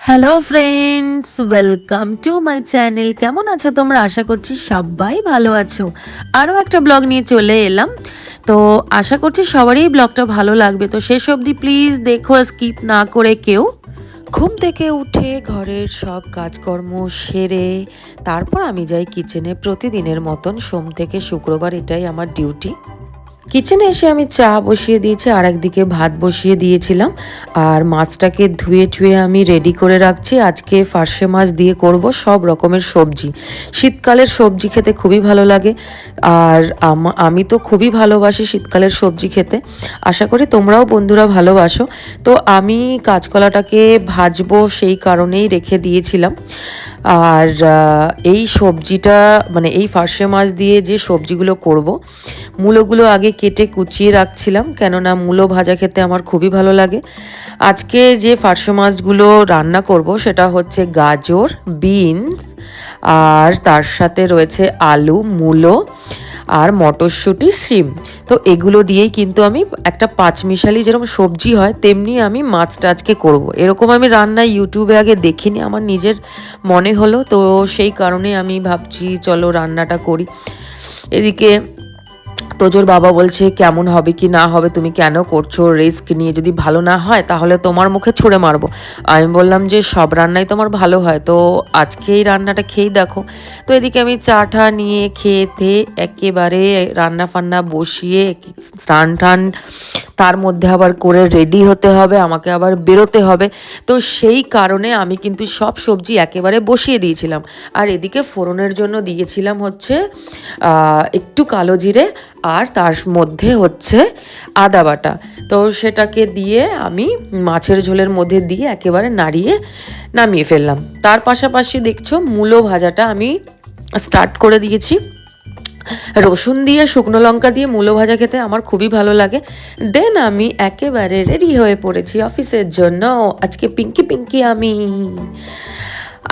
Hello friends welcome to my channel কেমন আছো তোমরা? আশা করছি সবাই ভালো আছো। আরও একটা ব্লগ নিয়ে চলে এলাম। তো আশা করছি সবারই ব্লগটা ভালো লাগবে। তো শেষ অবধি প্লিজ দেখো স্কিপ না করে কেউ। ঘুম থেকে উঠে ঘরের সব কাজকর্ম সেরে তারপর আমি যাই কিচেনে প্রতিদিনের মতন সোম থেকে শুক্রবার এটাই আমার ডিউটি কিচেনে এসে আমি চা বসিয়ে দিয়েছি আর একদিকে ভাত বসিয়ে দিয়েছিলাম। আর মাছটাকে ধুয়ে টুয়ে আমি রেডি করে রাখছি। আজকে ফার্সে মাছ দিয়ে করব সব রকমের সবজি। শীতকালের সবজি খেতে খুবই ভালো লাগে। আর আমি তো খুবই ভালোবাসি শীতকালের সবজি খেতে। আশা করি তোমরাও বন্ধুরা ভালোবাসো। তো আমি কাঁচকলাটাকে ভাজবো সেই কারণেই রেখে দিয়েছিলাম। আর এই সবজিটা মানে এই ফার্সে মাছ দিয়ে যে সবজিগুলো করব, মূলোগুলো আগে কেটে কুচিয়ে রাখছিলাম, কেননা মূলো ভাজা খেতে আমার খুবই ভালো লাগে। আজকে যে ফার্সে মাছগুলো রান্না করব, সেটা হচ্ছে গাজর, বিনস, আর তার সাথে রয়েছে আলু, মূলো আর মটরশুঁটি, শিম তো এগুলো দিয়েই কিন্তু আমি একটা পাঁচমিশালি যেরকম সবজি হয়, তেমনি আমি মাছ আজকে করব। এরকম আমি রান্না ইউটিউবে আগে দেখিনি, আমার নিজের মনে হলো, তো সেই কারণে আমি ভাবছি চলো রান্নাটা করি এদিকে তোজোর বাবা বলছে, কেমন হবে কি না হবে, তুমি কেন করছ? রিস্ক নিয়ে যদি ভালো না হয়, তাহলে তোমার মুখে ছুঁড়ে মারবো। আমি বললাম যে, সব রান্নাই তোমার ভালো হয়। তো আজকে এই রান্নাটা খেয়েই দেখো। তো এদিকে আমি চাটা নিয়ে খেতে একেবারে রান্না ফান্না বসিয়ে স্নান টান তার মধ্যে আবার করে রেডি হতে হবে, আমাকে আবার বেরোতে হবে। তো সেই কারণে আমি কিন্তু সব সবজি একেবারে বসিয়ে দিয়েছিলাম। আর এদিকে ফোড়নের জন্য দিয়েছিলাম হচ্ছে একটু কালো জিরে আর তার মধ্যে হচ্ছে আদা বাটা। তো সেটাকে দিয়ে আমি মাছের ঝোলের মধ্যে দিয়ে একেবারে নাড়িয়ে নামিয়ে ফেললাম। তার পাশাপাশি দেখছ মূলো ভাজাটা আমি স্টার্ট করে দিয়েছি। রসুন দিয়ে, শুকনো লঙ্কা দিয়ে মূলো ভাজা খেতে আমার খুবই ভালো লাগে। দেন আমি একেবারে রেডি হয়ে পড়েছি অফিসের জন্য। আজকে পিঙ্কি পিঙ্কি আমি।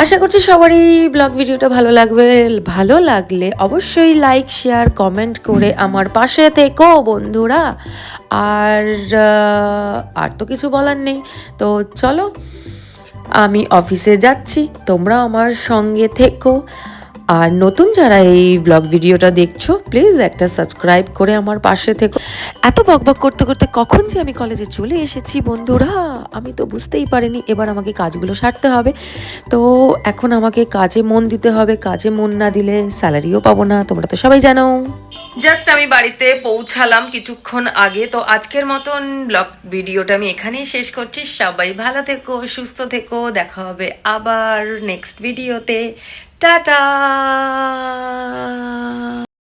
আশা করছি সবারই ব্লগ ভিডিওটা ভালো লাগবে। ভালো লাগলে অবশ্যই লাইক শেয়ার কমেন্ট করে আমার পাশে থেকো বন্ধুরা। আর আর তো কিছু বলার নেই। তো চলো, আমি অফিসে যাচ্ছি। তোমরা আমার সঙ্গে থেকো। আর নতুন যারা এই ব্লগ ভিডিওটা দেখছ প্লিজ একটা সাবস্ক্রাইব করে আমার পাশে থেকো। এত বকবক করতে করতে কখন যে আমি কলেজে চলে এসেছি বন্ধুরা, আমি তো বুঝতেই পারিনি। এবার আমাকে কাজগুলো সারতে হবে। তো এখন আমাকে কাজে মন দিতে হবে, কাজে মন না দিলে স্যালারিও পাবো না, তোমরা তো সবাই জানো। জাস্ট আমি বাড়িতে পৌঁছালাম কিছুক্ষণ আগে। তো আজকের মতন ব্লগ ভিডিওটা আমি এখানেই শেষ করছি। সবাই ভালো থেকো, সুস্থ থেকো। দেখা হবে আবার নেক্সট ভিডিওতে টাটা!